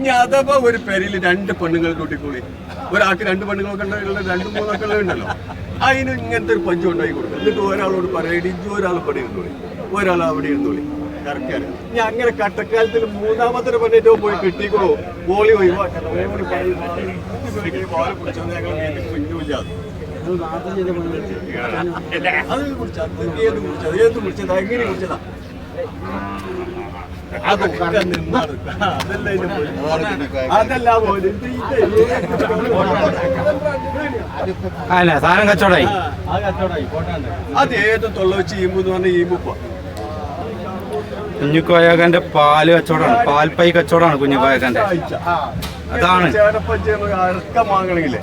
ഇനി അഥവാ ഒരു പെരിൽ രണ്ട് പെണ്ണുങ്ങൾ കൂട്ടിക്കൂടി. ഒരാൾക്ക് രണ്ട് പെണ്ണുങ്ങളൊക്കെ ഉണ്ടെങ്കിൽ രണ്ട് മൂന്നൊക്കെ ഉള്ളതുണ്ടല്ലോ അതിന് ഇങ്ങനത്തെ ഒരു പഞ്ച് ഉണ്ടാക്കി കൊടുക്കും. എന്നിട്ട് ഒരാളോട് പറയടി ഒരാൾ പടി ഇരുന്നോളി. ഒരാൾ അവിടെ ഇരുന്നോളി. കറക്റ്റാണ് ഞാൻ അങ്ങനെ കട്ടക്കാലത്തിൽ മൂന്നാമത്തെ പെണ്ണേറ്റോ പോയി കിട്ടിക്കോളൂ ബോളി ഒഴിവാക്കണം ഓളോട് പറയും, "വാൽ പിടിച്ചോണ്ട് ഞങ്ങൾ വീട്ടിൽ കുഞ്ഞുമില്ലാതെ അത് കുടിച്ചാ? ഏത് കുടിച്ചതാ? എങ്ങനെ കുടിച്ചതാ? അല്ല സാധനം കച്ചവടായി. അത് ഏത് തൊള്ള വെച്ച് ഈമ്പ് എന്ന് പറഞ്ഞ ഈമ്പുപ്പ കുഞ്ഞുക്കോയകന്റെ പാൽ കച്ചവടമാണ് പാൽപ്പൈ കച്ചവടമാണ് കുഞ്ഞുക്കോയകന്റെ അതാണ്. വാങ്ങണമെങ്കിലേ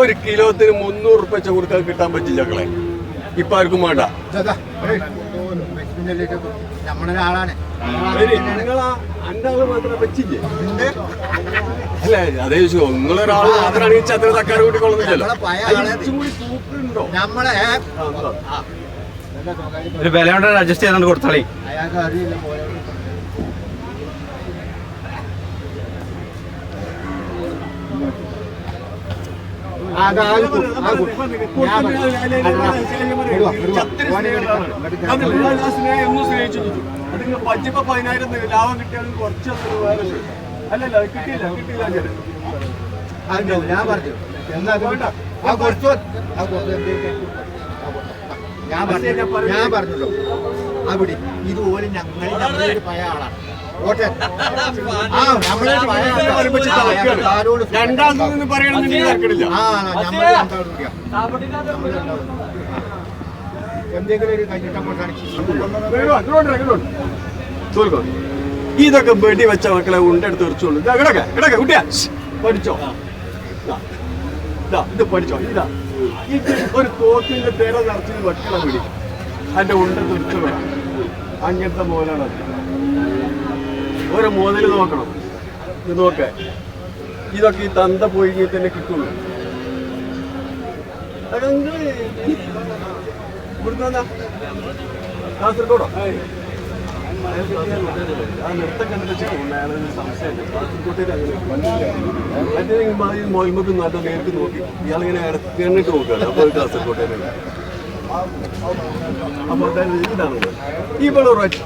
ഒരു കിലോത്തിന് മുന്നൂറ് റുപ്യ കൊടുക്കാൻ കിട്ടാൻ പറ്റില്ല ഞങ്ങളെ ഇപ്പൊ ആർക്കും വേണ്ട. നമ്മളൊരാളാണ്. അല്ല അതേ ചോദിച്ചു മാത്രമാണെങ്കിൽ തക്കാർ കൂട്ടിക്കൊള്ളുന്നില്ലല്ലോ. നമ്മളെ. ഒരു വില കൊണ്ട് അഡ്ജസ്റ്റ് ചെയ്തുകൊണ്ട് കൊടുത്തോളി. അയാൾക്ക് അറിയില്ല ഞാൻ പറഞ്ഞു. ഞാൻ പറഞ്ഞു ഞാൻ പറഞ്ഞല്ലോ. അവിടെ ഇതുപോലെ ഞങ്ങൾ പയ ആളാണ് പറയണമെന്നുണ്ടെങ്കിൽ. എന്തെങ്കിലും ഒരു ഇതൊക്കെ വെടി വെച്ച മക്കളെ ഉണ്ടെടുത്ത് വെച്ചോളൂ കിടക്ക കിടക്ക കുട്ടിയാ. പഠിച്ചോ. ഇതാ, പഠിച്ചോ. ഇതാ. ഇത് ഒരു തോക്കിന്റെ പേരെ നിറച്ചിന് വെക്കണം വിളി അതിന്റെ ഉണ്ടെടുത്ത് വെച്ചോളൂ അങ്ങനത്തെ മോനാണ് അത്. ഒരു മോതൽ നോക്കണം. ഇത് നോക്കേ. ഇതൊക്കെ ഈ തന്ത പോയി തന്നെ കിട്ടുള്ളൂ. ഇവിടുന്ന് വന്നാ? കാസർഗോഡോ? ആ ഈ മോൽമക്ക് നേരിട്ട് നോക്കി. അപ്പോൾ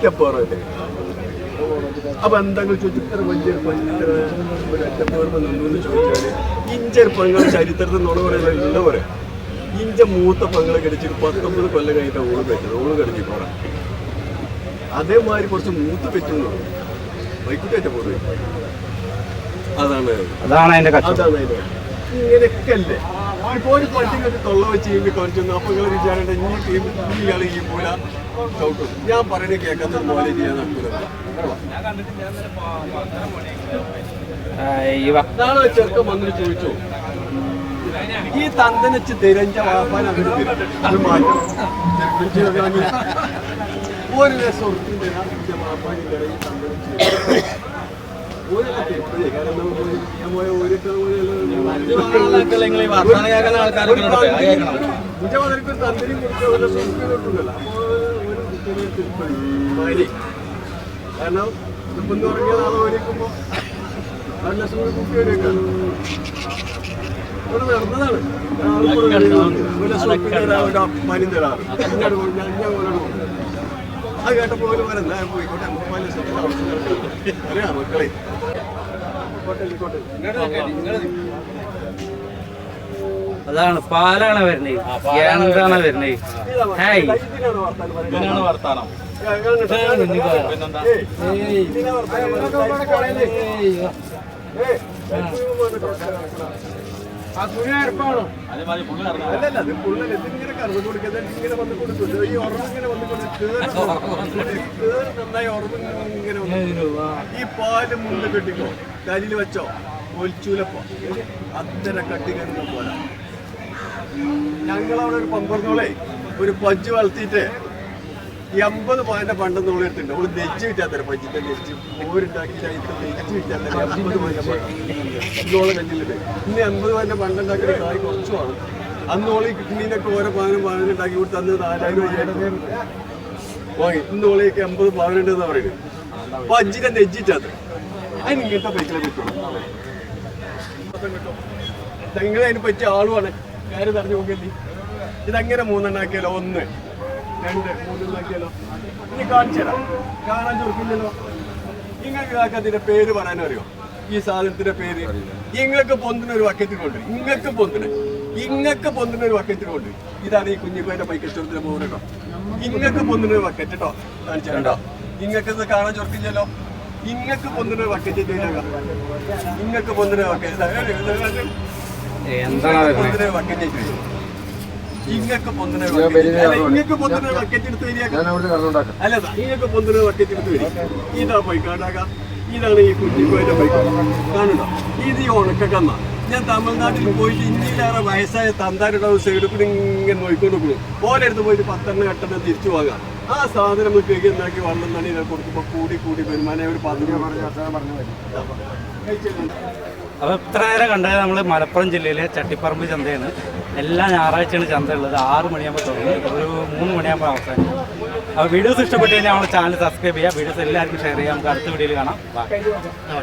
അപ്പോൾ അപ്പൊ എന്തെങ്കിലും ചോദിച്ചു ഇത്ര വലിയ ഒരു പേർ നിന്നു ചരിത്രത്തിൽ നുണ പറയുന്നത് ഉള്ള പോലെ ഇഞ്ച മൂത്ത പെങ്ങളെ കടിച്ചിട്ട് പത്തൊമ്പത് കൊല്ലം കഴിഞ്ഞിട്ട് ഓൾ പറ്റത് ഓൾ കടിച്ചിട്ടോളാം അതേമാതിരി കുറച്ച് മൂത്ത് പറ്റുന്നു വൈകുട്ടേറ്റ പോകുന്നു അതാണ് അതാണ് അതിന്റെ അതാണ് അതിന്റെ ഇങ്ങനെയൊക്കെ അല്ലേ? ഒരു പട്ടികൾക്ക് തൊള്ള വെച്ച് ചെയ്യുമ്പോൾ കാണിച്ചു അപ്പൊ നിങ്ങൾ വിചാരണ്ട ഇനി ടീം ഈ കളി ഈ പോലെ ചവിട്ടും ഞാൻ പറയുന്നത് കേൾക്കാത്ത പോലെ ചെയ്യാൻ നടക്കില്ല. നാളെ ഒരു ചെറുക്കൻ വന്നിട്ട് ചോദിച്ചു ഈ തന്തനച്ച് തിരഞ്ഞ വാപ്പാൻ അങ്ങനെ അത് മാറ്റും. ഒരു ലക്ഷം ഉറപ്പിന്റെ വാപ്പാൻ ഈ തന്തനച്ച്? കാരണം ഇപ്പം നാളെ നല്ല ഇവിടെ നടന്നതാണ് പനി തരാറ് ഇങ്ങോട്ട് പോയി, ഞാൻ ഞാൻ അത് കേട്ടപ്പോൾ പോലും പോലെ എന്താ പോയിക്കോട്ടെ നമുക്ക് ആവശ്യം അറിയാം മക്കളെ അതാണ് പാലാണ് വരുന്നത് എന്താണ് വരുന്നത് ഹേയ് ഇതിനാണ് വർത്താനം. അല്ലല്ല. ഇതിങ്ങനെ വന്ന് കൊടുക്കും. ഇത് ഈ ഉറവ് ഇങ്ങനെ വന്ന് കൊടുക്കും. നന്നായി ഉറവ് ഇങ്ങനെ ഈ പാൽ മുണ്ട് കെട്ടിക്കോ. കരിയിൽ വെച്ചോ. ഒലിച്ചൂലപ്പോ. അത്ര കട്ടിക്കുന്ന പോലെ. ഞങ്ങളവിടെ ഒരു പമ്പറന്നോളെ ഒരു പഞ്ച് വളർത്തിയിട്ട് എൺപത് പവന്റെ പണ്ടെന്ന് ഓൾ എടുത്തിട്ടുണ്ട് ഓൾ നെച്ച് കിട്ടാത്ത പഞ്ചിന്റെ നെച്ച് ഓരുണ്ടാക്കി അതിന്റെ നെച്ച് കണ്ടില്ലേ? ഇന്ന് എൺപത് പവന്റെ പണ്ടുണ്ടാക്കിയ കായ് കുറച്ചു വേണം അന്ന് ഓളി കിഡ്നീനൊക്കെ ഓരോ പവനും പവനും ഉണ്ടാക്കി കൊടുത്ത് അന്ന് നാലായിരം ഇന്ന് ഓളിയൊക്കെ എൺപത് എന്ന് പറയുന്നത് പഞ്ചിന്റെ നെച്ചിട്ടത് അതിന് ഇങ്ങനത്തെ പൈസ കിട്ടും നിങ്ങൾ അതിന് പറ്റിയ ആളുമാണ്. കാര്യം അറിഞ്ഞു നോക്കല്ലേ ഇതങ്ങനെ മൂന്നെണ്ണാക്കിയാലോ ഒന്ന്. രണ്ട് മൂന്നെണ്ണാക്കിയാലോ ഇനി കാണിച്ചു തരാം കാണാൻ ചോദിക്കില്ലല്ലോ നിങ്ങൾക്ക് അതിന്റെ പേര് പറയാൻ അറിയോ ഈ സാധനത്തിന്റെ പേര്. ഇങ്ങൾക്ക് പൊന്തിന് ഒരു വക്കത്തിൽ കൊണ്ട് നിങ്ങൾക്ക് പൊന്തിന് ഇങ്ങക്ക് പൊന്തിന് ഒരു വക്കത്തിൽ കൊണ്ട് ഇതാണ് ഈ കുഞ്ഞിക്കോയുടെ പൈക്കച്ചോടത്തിന് പോകുന്നത് കേട്ടോ. ഇങ്ങൾക്ക് പൊന്തിന ഒരു വക്കറ്റ് കേട്ടോ. കാണിച്ചു കേട്ടോ. ഇങ്ങക്ക് ഇത് കാണാൻ ചോദിക്കില്ലല്ലോ ഇങ്ങക്ക് പൊന്തിന് ഒരു വക്കറ്റ് ഇങ്ങക്ക് പൊന്തിന് വക്കറ്റ്. പൊന്തിന വക്കറ്റ് പൊന്തിന പൊന്തിന എടുത്ത് വരിക. അല്ല ഇങ്ങക്ക് പൊന്തിന് ബക്കറ്റ് എടുത്ത് വരും ഇതാ ഇതാണ് ഈ കുറ്റിക്കോയുടെ ബൈക്ക് കാണുണ്ടോ ഇത് ഈ ഉണക്കക്കന്ന. ഞാൻ തമിഴ്നാട്ടിൽ പോയിട്ട് ഇന്ത്യയിലേറെ വയസ്സായ തന്താരുടെ സൈഡിൽ കൂടി ഇങ്ങനെ നോക്കിക്കൊണ്ട് പോകും. ഓലെ അടുത്ത് പോയിട്ട് പത്തെണ്ണം എട്ടെണ്ണം തിരിച്ചു വാങ്ങാം. ആ സാധനം നമുക്ക് കേക്ക് ഉണ്ടാക്കി വെള്ളം തന്നെ ഇതൊക്കെ കൊടുക്കുമ്പോൾ കൂടി കൂടി വരുമാനം ഒരു പറഞ്ഞു അപ്പോൾ ഇത്ര നേരം കണ്ടത് നമ്മൾ മലപ്പുറം ജില്ലയിലെ ചട്ടിപ്പറമ്പ് ചന്തയാണ്. എല്ലാ ഞായറാഴ്ചയാണ് ചന്ത ഉള്ളത് ആറ് മണിയാകുമ്പോൾ തുടങ്ങി. ഒരു മൂന്ന് മണിയാകുമ്പോൾ അവസാനം. അപ്പോൾ വീഡിയോസ് ഇഷ്ടപ്പെട്ടു കഴിഞ്ഞാൽ നമ്മുടെ ചാനൽ സബ്സ്ക്രൈബ് ചെയ്യുക. വീഡിയോസ് എല്ലാവർക്കും ഷെയർ ചെയ്യാം. നമുക്ക് അടുത്ത വീഡിയോയിൽ കാണാം.